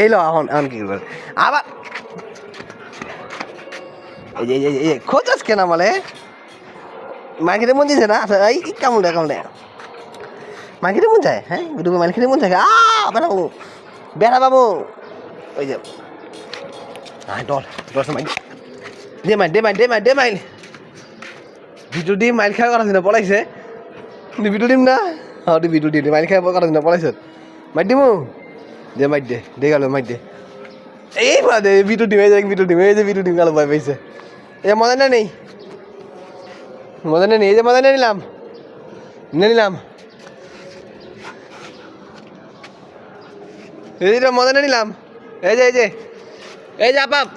এই লো এখন এখন কি করবে? আবার এই যে এই এই খোঁজাস কেন বলে মার্কেটে মন যাচ্ছে না? আচ্ছা, এই কেমন রে কেমন রে মার্কেটে মন যায়? হ্যাঁ গুডুকে মার্কেটে মন যায় আ বেড়াবো বেড়াবাবু ওই যে আয় ডল ডল মাইল। দে মাইল দে মাইল দে মাইল দে মাইল। ভিডিও ডিম মাইল খাওয়া কথা না পলাইছে। ভিডিও ডিম না? হ্যাঁ ভিডিও ডিম মাইল খাওয়া কথা না পলাইছ। মাইট দিমু দে মাইট দে দে গেল, মাইট দে। এই মা দে বিটু ডিম এই যে ভিডিও ডিম এই যে ভিডিও ডিম গেল ভাই পাইছে। এ মজা না নেই? মজা নেই? এই যে মজা না নিলাম। নিলাম। এই যে মজা না নিলাম। এই যে এই যে। এই যে, আপাপ।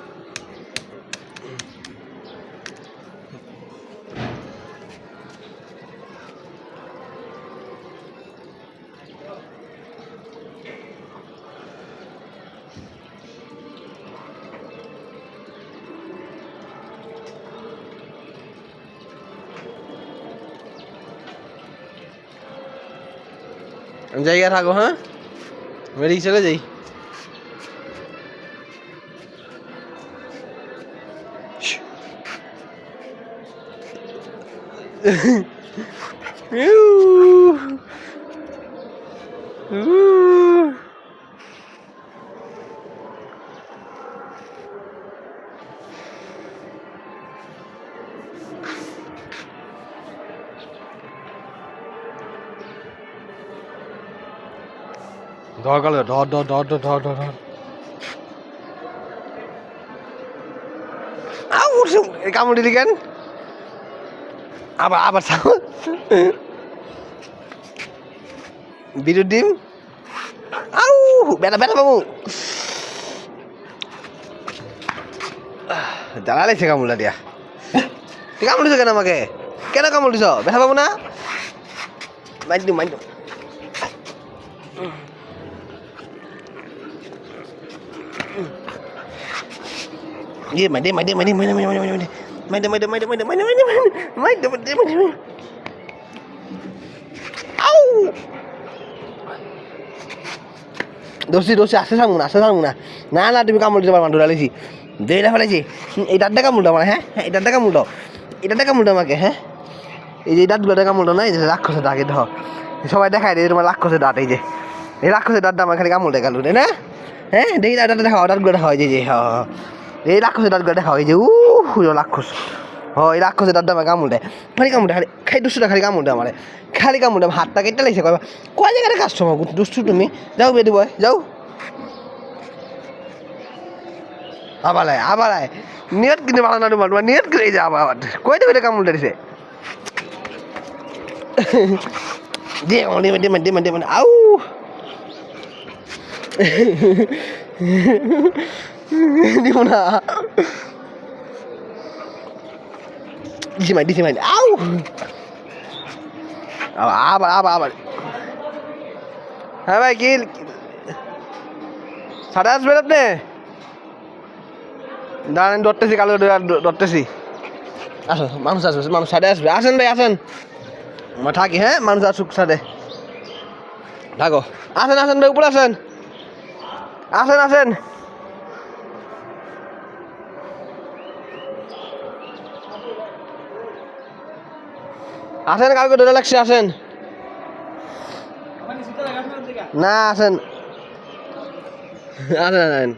জায়গা থাকো হ্যাঁ বেরিয়ে চলে যাই Ooh. Ooh. ধর গেল ধর ধর ধর ধর ধর। ধর ধর কামড় দিলি কেন? আবার আবার বিদ্যুৎ ডিম? আউ, বেটা বেটা বাবু। জ্বালা লাগছে কামড়টা দিয়া। তুই কামড় দিছ কেন আমাকে? কেন কামড় দিছ? বেটা পাবো না? মাইট দিম মাইট দিম Dia mai dia mai dia mai dia mai dia mai dia mai dia mai dia dia mai dia mai dia mai dia mai dia mai dia mai dia mai dia mai dia Au দোষী দোষী আসে থাকুন আসে থাকুন না না না তুমি কামড় দিতে পারবা ঢুলালেছি দেইলা ফেলেছি এই দাঁতটা কামড় দাও হ্যাঁ এই দাঁতটা কামড় এই দাঁতটা কামড় দাও আমাকে হ্যাঁ এই যে দাঁতগুলো কামড় দাও না এই যে রাক্ষসের দাঁত ধর সবাই দেখায় রে তোমার রাক্ষসের দাঁত এই যে এই রাক্ষসের দাঁতটা আমার খালি কামড় দেখাল না হ্যাঁ দেখি দাঁতটা দেখাও দাঁতগুলো দেখাও এই যে হ্যাঁ হ্যাঁ। এই রাক্ষসের দাঁতগুলো দেখাও, এই যে উ রাক্ষস। হ রাক্ষসের দাঁতটা আমার কামড় দেয়। খালি কামড়, খালি খালি দুষ্টুটা খালি কামড় দেয় আমার। খালি কামড় দেয় হাতটা কেটে লাগছে কয় কয় জায়গায় কাস্টমার দুষ্টু তুমি? যাও বেদি বয়, যাও। আবার আয় আবার আয় নিয়ত কিনে ভালো না তোমার তোমার নিয়ত করে যা আবার কই দেবে কামড় দিছে? দিয়ে দিয়ে দিয়ে দিয়ে দিয়ে আউ। দিব না। দিছি মাই দিছি মাই আউ! আবার আবার আবার হ্যাঁ ভাই কি সাড়ে আসবেন আপনি? দাঁড়ান ধরতেছি কালো ধরতেছি। আসো, মানুষ আসবে, মানুষ সাড়ে আসবে। আসেন ভাই, আসেন। আমরা থাকি হ্যাঁ? মানুষ আসুক সাড়ে থাকো। আসেন আসেন ভাই, উপরে আসেন। আসেন আসেন। আসেন কাউকে ধরে লাগছে আসেন। না, আসেন। আসেন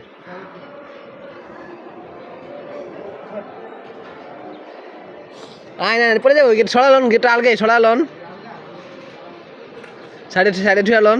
আয়, না পড়ে যাব, গেট ছড়ালন গেটটা আলগে ছড়ালন সাইডে সাইডে ছড়ালন